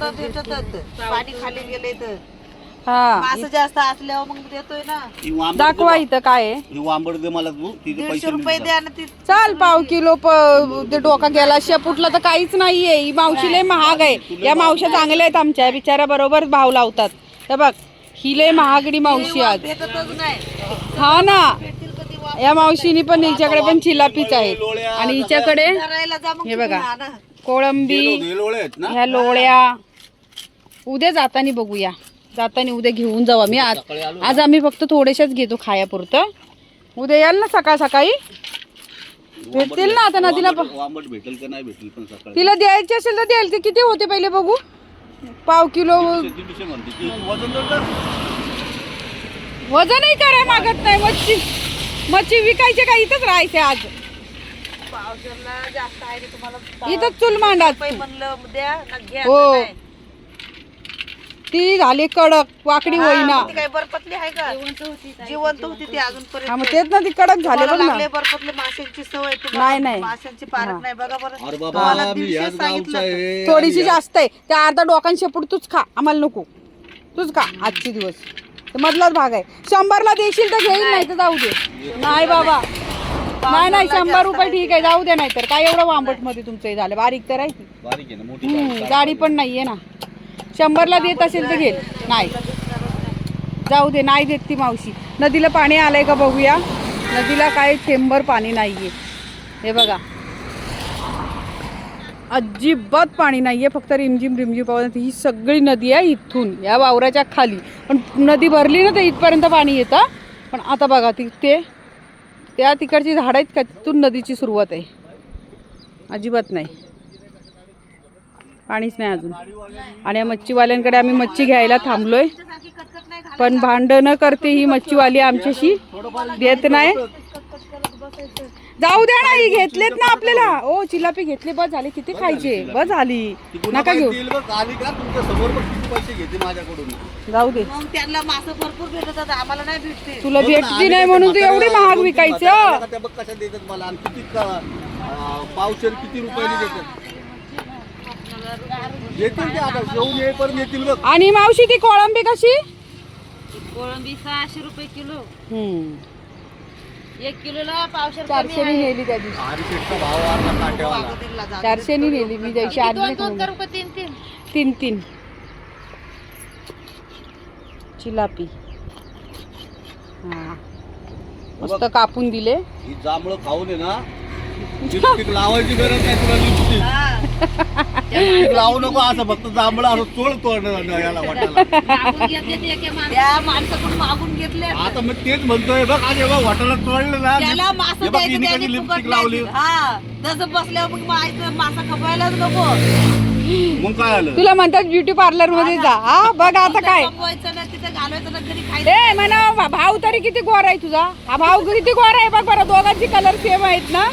थोडं पाणी खाली गेले तर. हा. मासं जास्त असल्यावर मग देतोय ना. ही वांबड दाखवा इथं काय आहे. ही वांबड दे मला तू तिथे दीडशे पैसे रुपये नीट द्या ना ती. चाल पाव किलो प- ते डोका गेला शेपूटला तर काहीच नाहीये. ही मावशी लय महाग आहे. या मावश्या चांगल्या आहेत आमच्या. बिचाऱ्या बरोबर भाव लावतात. हे बघ ही लय महागडी मावशी आज. भेटतच नाही. हा ना. भेटतील कधी वाप- या मावशीनी पण हिच्याकडे पण चिलापीच आहेत आणि हिच्याकडे धरायला जा मग हे बघा. तुम्ही आणा. कोळंबी आहेत ना. ह्या लोळ्या उद्या जातानी बघूया. जातानी उद्या घेऊन जाऊ आम्ही. आज आज आम्ही फक्त थोडेसेच घेतो खायापुरतं. उद्या याल ना सकाळ सकाळी? भेटतील ना आता नदीला प- वांबड- वांबड भेटेल का नाही भेटेल पण सकाळी? तिला द्यायची असेल तर द्यायला. ते किती होते पहिले बघू? पाव किलो वजनही कराय मागत नाही. मच्छी मच्छी विकायचे का? इथंच राहायचे आज. पावसाला जास्त आहे रे तुम्हाला. इथंच चूल मांडा म्हणलं द्या ना घ्या हो. ती झाली कडक वाकडी होईना. ती काय बर्फातली आहे का? जिवंत होती ती हा अजूनपर्यंत मग तेच ना ती कडक झाले मला बघ ना. लागले बर्फातले माशांची सवय तुम्हाला नाही, नाही. माशांची पारख नाही बघा बरं अरे तुम्हाला बाबा मी दीडशे याच गावचा सांगितलं आहे. थोडीशी जास्त आहे. त्या अर्धा डोकान शेपूट तूच खा आम्हाला नको. तूच खा आजचे दिवस. ते मधलाच भाग आहे. शंभरला देशील तर घेईल नाही तर जाऊ दे. नाही बाबा. नाही नाही शंभर रुपये ठीक आहे जाऊ दे नाही तर काय एवढं वांबटमध्ये तुमचं हे झालं. बारीक तर आहे. बारीक आहे ना मोठी गाडी पण नाहीये ना. शंभरला देत असेल तर घे. नाही. जाऊ दे नाही देत ती मावशी. नदीला पाणी आलंय का बघूया. नदीला काय थेंबर पाणी नाहीये. हे बघा. अजिबात पाणी नाहीये फक्त रिमझिम रिमझिम पावसात ही सगळी नदी आहे इथून या वावराच्या खाली. पण नदी भरली ना तर इथपर्यंत पाणी येतं. पण आता बघा ती ते त्या तिकडची झाडं आहेत का? तिथून नदीची सुरुवात आहे. अजिबात नाही. पाणीच नाही अजून. आणि या मच्छीवाल्यांकडे आम्ही मच्छी घ्यायला थांबलोय. पण भांडणं करते ही मच्छीवाली आमच्याशी देत नाही. जाऊ द्या ना ही घेतलेत ना आपल्याला. ओ चिलापी घेतले बस झाले. किती खायचे? बस झाली. नका घेऊ. जाऊ दे. मग त्यांना मासं भरपूर भेटतात आम्हाला नाही भेटते. तुला भेटती नाही म्हणून तू एवढी महाग विकायचं. पावशेर किती रुपयाने देतात. येतील ते आता येऊन येईपर्यंत येतील बघ. आणि मावशी ती कोळंबी कशी? कोळंबी सहाशे रुपये किलो. हम्म. एक किलोला पावशे चारशेनी नेली त्या दिवशी. आणि शेतचा भाव वाढला काट्यावाला चारशेनी नेली मी आणली दोन तीन तीन? तीन तीन. चिलापी. हा. मस्त कापून दिले. ही जांभळं खाऊन आहे ना. लिपस्टिक लावायची गरज नाही तुला लिपस्टिक. लावू नको असं फक्त जांभळं असं चोळ तोड याला वाटायला. त्या माणसाकडून मागून घेतले. आता मी तेच म्हणतोय बघ आज एवढं वाटायला तोडलं ना त्याला मासं हे बघ, द्यायचं हिने त्याने कधी फुकट लिपस्टिक लावली? द्यायची. हा तसं बसल्यावर मग माहिती मासा खपायलाच नको. मग काय आलं? तुला म्हणतात ब्युटी पार्लरमध्ये जा. हा बघ आता काय. कमवायचं ना ए म्हणा भा- भाव तरी किती गोर आहे तुझा? हा भाव किती गोर आहे बघ बरं दोघांची कलर सेम आहेत ना?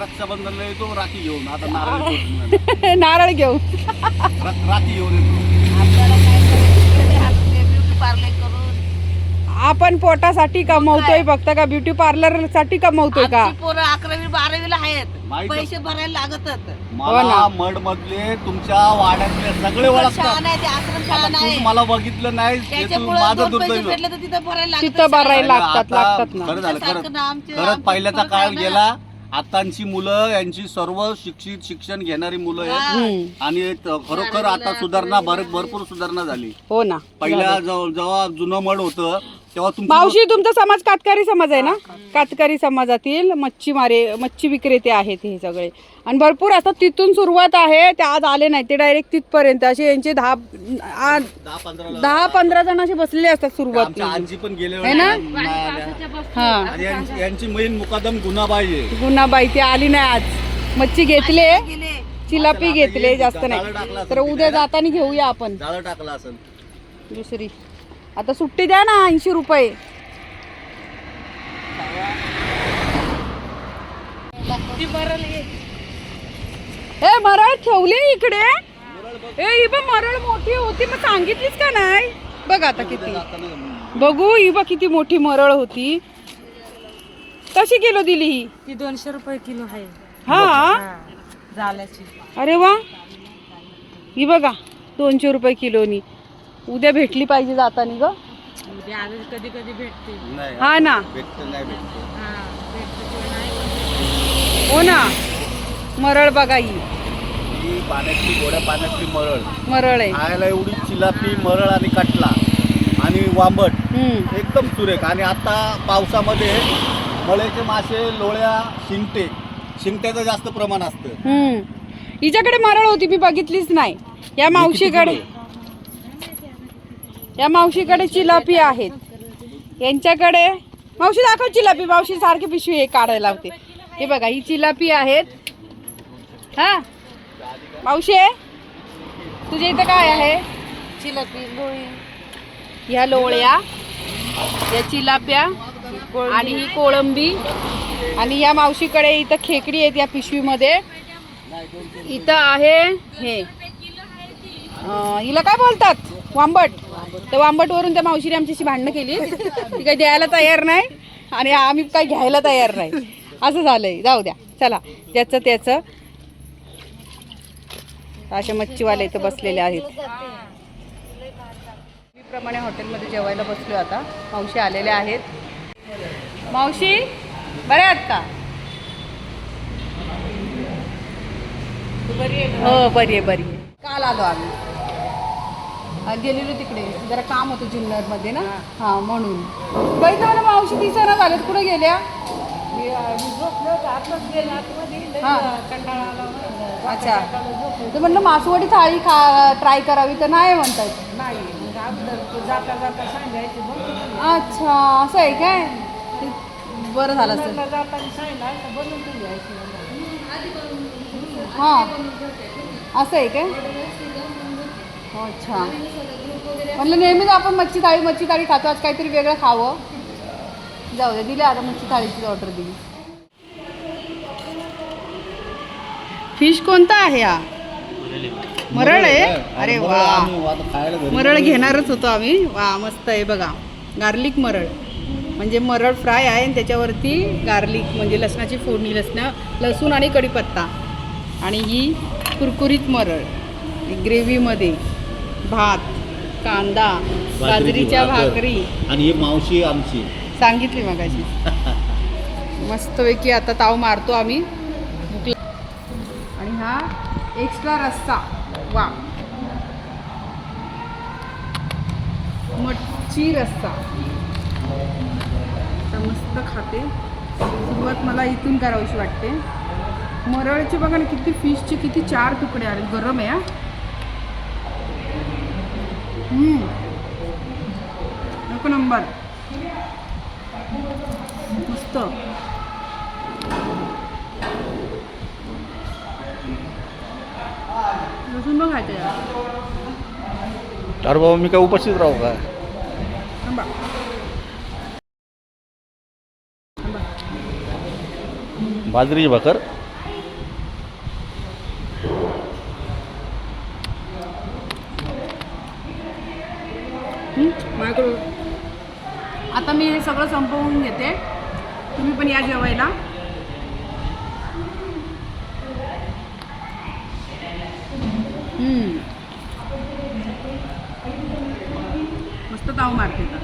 रक्षाबंधनला येतो राखी घेऊन. आता नारळ घेऊन. नारळ घेऊ रा- राखी घेऊन येतो आपल्याला काय ब्युटी पार्लर करून आपण पोटासाठी कमवतोय फक्त का ब्युटी पार्लरसाठी कमवतोय का? आमची पोरं अकरावी बारावीला आहेत. माहित- पैसे भरायला लागतच. मला मड मधले तुमच्या वाड्यातले सगळे ओळखतात. शाळा नाही ते आश्रम शाळा आता नाही. तू मला बघितलं नाही ते तू त्याच्यामुळे माझं दोन पैसे दुर्दैव. भेटले तर तिथं भरायला लागतं. लागतात लागतात ना. खरं झालं सारखं खरंच ना आमचे- खरंच आमचे पहिल्याचा काळ ना. गेला आताची मुलं यांची सर्व शिक्षित शिक्षण घेणारी मुलं आहेत. हम्म. आणि त- खरोखर आता सुधारणा भर- भरपूर सुधारणा झाली. हो ना. पहिल्या जेव्हा जेव्हा जुनं मड होतं तेव्हा तुमची मावशी तुमचा समाज कातकरी समाज आहे ना? कातकरी समाजातील मच्छीमारे मच्छी विक्रेते आहेत हे सगळे. आणि भरपूर आता तिथून सुरुवात आहे ते आज आले नाही ते डायरेक्ट तिथपर्यंत. असे यांचे दहा आ- दहा पंधरा दहा पंधरा जण असे बसलेले असतात सुरुवात. आमच्या आजी पण गेले है ना? हा. आणि यांची- यांची मेन मुकादम गुन्हाबाई आहे. गुन्हाबाई ती आली नाही आज. मच्छी घेतले चिलापी घेतले जास्त नाही. तर उद्या जाताना घेऊया आपण. जाळं टाकलं असेल. दुसरी. आता सुट्टी द्या ना ऐंशी रुपये. ए मरळ ठेवली इकडे. ए ही बघ मरळ मोठी होती मग सांगितलीस का नाही? बघ आता किती. बघू ही बघ किती मोठी मरळ होती. कशी किलो दिली ही? ती दोनशे रुपये किलो आहे. हा? जाल्याची अरे वा. ही बघा दोनशे रुपये किलोनी. उद्या भेटली पाहिजे जातानी ग. उद्या कधी कधी भेटते. नाही हा ना. भेटतं नाही भेटतं. हा भेटते किंवा नाही हो ना. मरळ बघा ही. ही पाण्यातली गोड्या पाण्यातली मरळ. मरळ आहे. खायला एवढी चिलापी मरळ आणि कटला आणि वांबट. हम्म. एकदम सुरेख. आणि आता पावसामध्ये मळ्याचे मासे लोळ्या शिंगटे. शिंगट्याचं जास्त प्रमाण असतं. हम्म. हिच्याकडे मरळ होती मी बघितलीच नाही. या मावशीकडे या मावशीकडे चिलापी आहेत. यांच्याकडे मावशी दाखव चिलापी. मावशी सारखी पिशवी हे काढायला लावते. हे बघा ही चिलापी आहेत. हा? मावशी तुझ्या इथं काय आहे? चिलपी लोळी ह्या लोळ्या या चिलाप्या आणि ही कोळंबी. आणि या मावशीकडे इथं खेकडी आहेत या पिशवीमध्ये. इथं आहे हे. हिला काय बोलतात? वांबट. तर वांबटवरून त्या मावशीने आमच्याशी भांडणं केली. ती काही द्यायला तयार नाही आणि आम्ही काही घ्यायला तयार नाही. असं झालंय. जाऊ द्या. चला. ज्याचं त्याचं. असे मच्छीवाले इथं बसलेले आहेत. प्रमाणे हॉटेलमध्ये जेवायला बसलो आता. मावशी आलेल्या आहेत. मावशी बरे आहात का? हो बरी आहे बरी आहे. काल आलो आम्ही. गेलेलो तिकडे. जरा काम होतं जुन्नरमध्ये ना? हा म्हणून. मला मावशी दिसायला झालेत. कुठे गेल्या? हा. अच्छा. तर म्हणलं मासवडी थाळी खा ट्राय करावी तर नाही म्हणतात. नाही. मग अगोदर जाता जाता सांगायचे. बघ अच्छा असं आहे काय? ते बरं झालं असेल. जाताना सांगितलं असं बनवून हां. असं आहे काय? अच्छा. म्हणलं नेहमीच आपण मच्छी थाळी मच्छी थाळी खातो आज काहीतरी वेगळं खावं. जाऊ दे दिली आता मच्छी थाळीची ऑर्डर दिली. फिश कोणता आहे हा? मरळ आहे? अरे वा. मरळ घेणारच होतो आम्ही. वा मस्त आहे बघा. गार्लिक मरळ. म्हणजे मरळ फ्राय आहे आणि त्याच्यावरती गार्लिक म्हणजे लसणाची फोडणी लसण लसूण आणि कढीपत्ता. आणि ही कुरकुरीत मरळ. ग्रेव्हीमध्ये भात कांदा बाजरीच्या भाकरी. आणि ही मावशी आमची. सांगितली मगाशी. मस्तपैकी आता ताव मारतो आम्ही. आणि हा एक्स्ट्रा रस्सा. वा. मच्छी रस्सा. आता मस्त खाते. सुरुवात मला इथून करावीशी वाटते. मरळचे बघा ना किती फिशचे किती चार तुकडे आले. गरम आहे हा. एक नंबर. मस्त. लसूण बघ खायचं यार अरे बाबा मी काय उपस्थित राहू का? बाजरीची भाकर? आता मी हे सगळं संपवून घेते. तुम्ही पण या जेवायला. मस्त ताव मारते. का